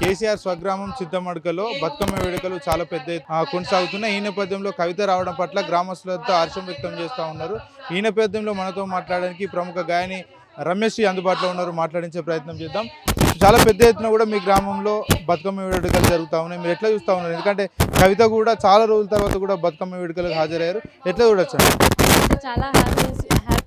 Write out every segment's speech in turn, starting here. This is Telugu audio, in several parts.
కేసీఆర్ స్వగ్రామం సిద్ధమడకలో బతుకమ్మ వేడుకలు చాలా పెద్ద కొనసాగుతున్నాయి. ఈ నేపథ్యంలో కవిత రావడం పట్ల గ్రామస్తులతో హర్షం వ్యక్తం చేస్తూ ఉన్నారు. ఈ నేపథ్యంలో మనతో మాట్లాడడానికి ప్రముఖ గాయని రమేష్ అందుబాటులో ఉన్నారు. మాట్లాడించే ప్రయత్నం చేద్దాం. చాలా పెద్ద ఎత్తున కూడా మీ గ్రామంలో బతుకమ్మ వేడుకలు జరుగుతూ ఉన్నాయి. మీరు ఎట్లా చూస్తూ ఉన్నారు? ఎందుకంటే కవిత కూడా చాలా రోజుల తర్వాత కూడా బతుకమ్మ వేడుకలకు హాజరయ్యారు. ఎట్లా చూడొచ్చు? చాలా హ్యాపీ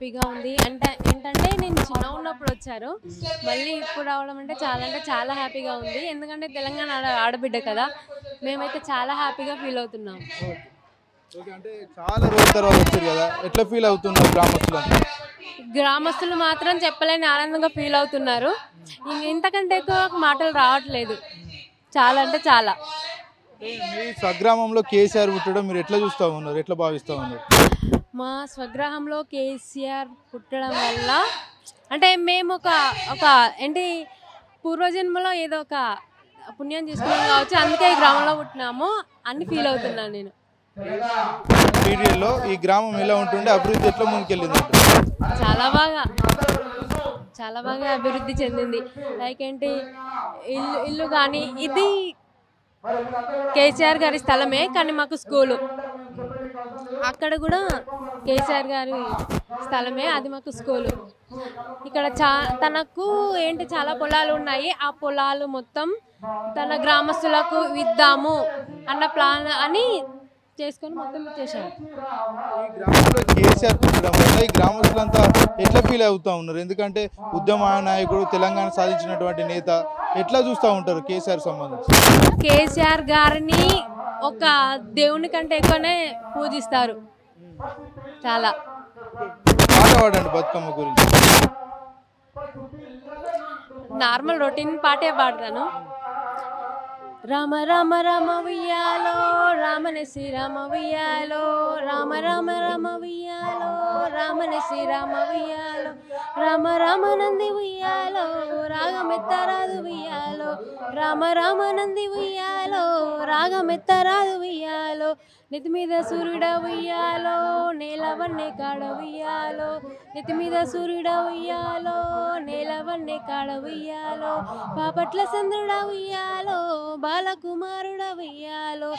హ్యాపీగా ఉంది. అంటే ఏంటంటే నేను చిన్న ఉన్నప్పుడు వచ్చారు. మళ్ళీ ఇప్పుడు రావడం అంటే చాలా అంటే చాలా హ్యాపీగా ఉంది. ఎందుకంటే తెలంగాణ ఆడ- ఆడబిడ్డ కదా మేమైతే చాలా హ్యాపీగా ఫీల్ అవుతున్నాం. అంటే చాలా రోజుల తర్వాత వచ్చారు కదా ఎట్లా ఫీల్ అవుతున్నారు గ్రామస్తులు గ్రామస్తులు మాత్రం చెప్పలేని ఆనందంగా ఫీల్ అవుతున్నారు. ఇంక ఇంతకంటే ఎక్కువ మాటలు రావట్లేదు. చాలా అంటే చాలా. మీ స్వగ్రామంలో కేసీఆర్ పుట్టడం మీరు ఎట్లా చూస్తూ ఉన్నారు? ఎట్లా భావిస్తూ ఉన్నారు? మా స్వగ్రహంలో కేసీఆర్ పుట్టడం వల్ల అంటే మేము ఒక ఒక ఏంటి పూర్వజన్మలో ఏదో ఒక పుణ్యం చేసుకున్నాం కావచ్చు అందుకే ఈ గ్రామంలో పుట్టినాము అని ఫీల్ అవుతున్నాను నేను. పీరియడ్లో ఈ గ్రామం ఎలా ఉంటుండే అభివృద్ధి ఎట్లా ముందుకెళ్ళింది? చాలా బాగా చాలా బాగా అభివృద్ధి చెందింది. లైక్ ఏంటి ఇల్లు ఇల్లు కానీ ఇది కేసీఆర్ గారి స్థలమే కానీ మాకు స్కూలు. అక్కడ కూడా కేసీఆర్ గారి స్థలమే అది మాకు స్కూలు. ఇక్కడ చా తనకు ఏంటి చాలా పొలాలు ఉన్నాయి ఆ పొలాలు మొత్తం తన గ్రామస్తులకు ఇద్దాము అన్న ప్లాన్ అని చేసుకొని మొత్తం ఇచ్చేసారు ఈ గ్రామంలో కేసీఆర్ పుట్టడం వల్ల ఈ గ్రామస్తులంతా ఎట్లా ఫీల్ అవుతూ ఉన్నారు? ఎందుకంటే ఉద్యమ నాయకుడు తెలంగాణ సాధించినటువంటి నేత ఎట్లా చూస్తూ ఉంటారు కేసీఆర్ సంబంధించి? కేసీఆర్ గారిని ఒక దేవుని కంటే ఎక్కువనే పూజిస్తారు. చాలా. బతుకమ్మ గురించి? నార్మల్ రొటీన్ పాటే పాడతాను. రామ రామ రామ వియ్యాలో రామన శ్రీరామ వియ్యాలో రామ రామ రామ వియ్యాలో రామన శ్రీరామ వియ్యాలో రామ రామ నంది ఉయ్యాలో రాగమెత్తరాదు ఉయ్యాలో రామ రామ నంది ఉయ్యాలో రాగమెత్తరాదు ఉయ్యాలో నెత్తి మీద సూర్యుడ ఉయ్యాలో నేలవన్నే కాడ ఉయ్యాలో నెత్తి మీద సూర్యుడ ఉయ్యాలో నేలవన్నే కాడ ఉయ్యాలో పాపట్ల చంద్రుడ ఉయ్యాలో బాలకుమారుడ ఉయ్యాలో